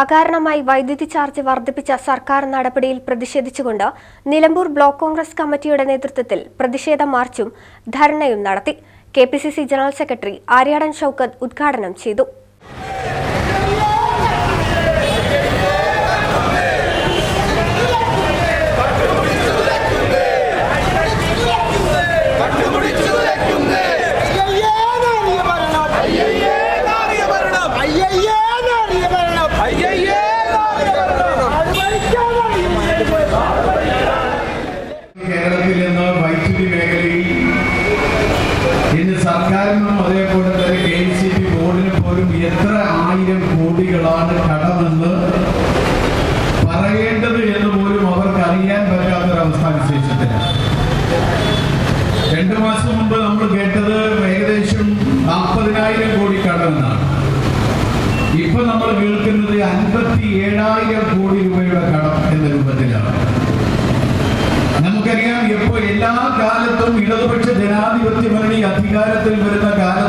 അകാരണമായി വൈദ്യുതി ചാർജ് വർദ്ധിപ്പിച്ച സർക്കാർ നടപടിയിൽ പ്രതിഷേധിച്ചുകൊണ്ട് നിലമ്പൂർ ബ്ലോക്ക് കോൺഗ്രസ് കമ്മിറ്റിയുടെ നേതൃത്വത്തിൽ പ്രതിഷേധ മാർച്ചും ധർണയും നടത്തി. K general secretary Aryadan Shoukath ഉദ്ഘാടനം ചെയ്തു. ആയിരം കോടികളാണ് കടമെന്ന് പറയേണ്ടത് എന്ന് പോലും അവർക്ക് അറിയാൻ പറ്റാത്തൊരവസ്ഥ വിശേഷത്തിലാണ് രണ്ടു മാസം മുമ്പ് നമ്മൾ കേട്ടത് ഏകദേശം നാൽപ്പതിനായിരം കോടി കടമെന്നാണ്. ഇപ്പൊ നമ്മൾ കേൾക്കുന്നത് അൻപത്തി ഏഴായിരം കോടി രൂപയുടെ കടം എന്ന രൂപത്തിലാണ്. നമുക്കറിയാം എപ്പോ എല്ലാ കാലത്തും ഇടതുപക്ഷ ജനാധിപത്യ ഭരണി അധികാരത്തിൽ വരുന്ന കാലത്തൊക്കെ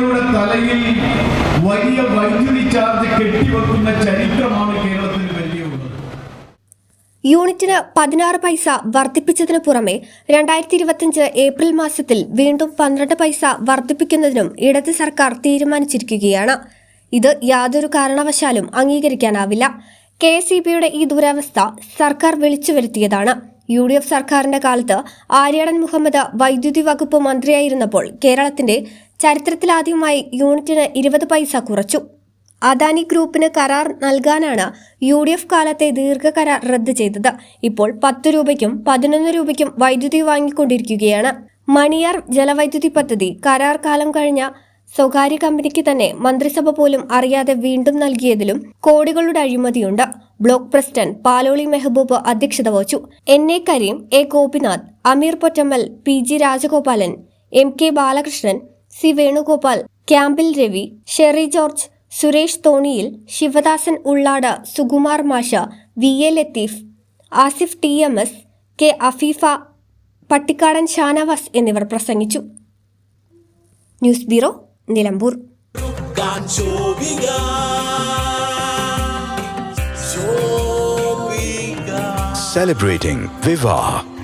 ജനങ്ങളുടെ തലയിൽ വലിയ വൈദ്യുതി ചാർജ് കെട്ടിവെക്കുന്ന ചരിത്രമാണ് വലിയുള്ളത് യൂണിറ്റിന് പതിനാറ് പൈസ വർദ്ധിപ്പിച്ചതിന് പുറമെ രണ്ടായിരത്തി ഇരുപത്തിയഞ്ച് ഏപ്രിൽ മാസത്തിൽ വീണ്ടും പന്ത്രണ്ട് പൈസ വർദ്ധിപ്പിക്കുന്നതിനും ഇടത് സർക്കാർ തീരുമാനിച്ചിരിക്കുകയാണ്. ഇത് യാതൊരു കാരണവശാലും അംഗീകരിക്കാനാവില്ല. കെ എസ് ഇ ബിയുടെ ഈ ദുരവസ്ഥ സർക്കാർ വിളിച്ചു വരുത്തിയതാണ്. യു ഡി എഫ് സർക്കാരിന്റെ കാലത്ത് ആര്യാടൻ മുഹമ്മദ് വൈദ്യുതി വകുപ്പ് മന്ത്രിയായിരുന്നപ്പോൾ കേരളത്തിന്റെ ചരിത്രത്തിലാദ്യമായി യൂണിറ്റിന് ഇരുപത് പൈസ കുറച്ചു. അദാനി ഗ്രൂപ്പിന് കരാർ നൽകാനാണ് യു ഡി എഫ് കാലത്തെ ദീർഘകരാർ റദ്ദ് ചെയ്തത്. ഇപ്പോൾ പത്ത് രൂപയ്ക്കും പതിനൊന്ന് രൂപയ്ക്കും വൈദ്യുതി വാങ്ങിക്കൊണ്ടിരിക്കുകയാണ്. മണിയാർ ജലവൈദ്യുതി പദ്ധതി കരാർ കാലം കഴിഞ്ഞ സ്വകാര്യ കമ്പനിക്ക് തന്നെ മന്ത്രിസഭ പോലും അറിയാതെ വീണ്ടും നൽകിയതിലും കോടികളുടെ അഴിമതിയുണ്ട്. ബ്ലോക്ക് പ്രസിഡന്റ് പാലോളി മെഹബൂബ് അധ്യക്ഷത വഹിച്ചു. N A Kareem A Gopinath Ameer Pottammal P G Rajagopalan M K Balakrishnan C Venugopal ക്യാമ്പിൽ രവി ഷെറി ജോർജ് സുരേഷ് തോണിയിൽ ശിവദാസൻ ഉള്ളാട സുകുമാർ മാഷ V A Latheef Asif T M S K Afeefa Pattikkadan Shanavas എന്നിവർ പ്രസംഗിച്ചു. News bureau Nilambur. Celebrating Viva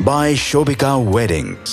by Shobika Weddings.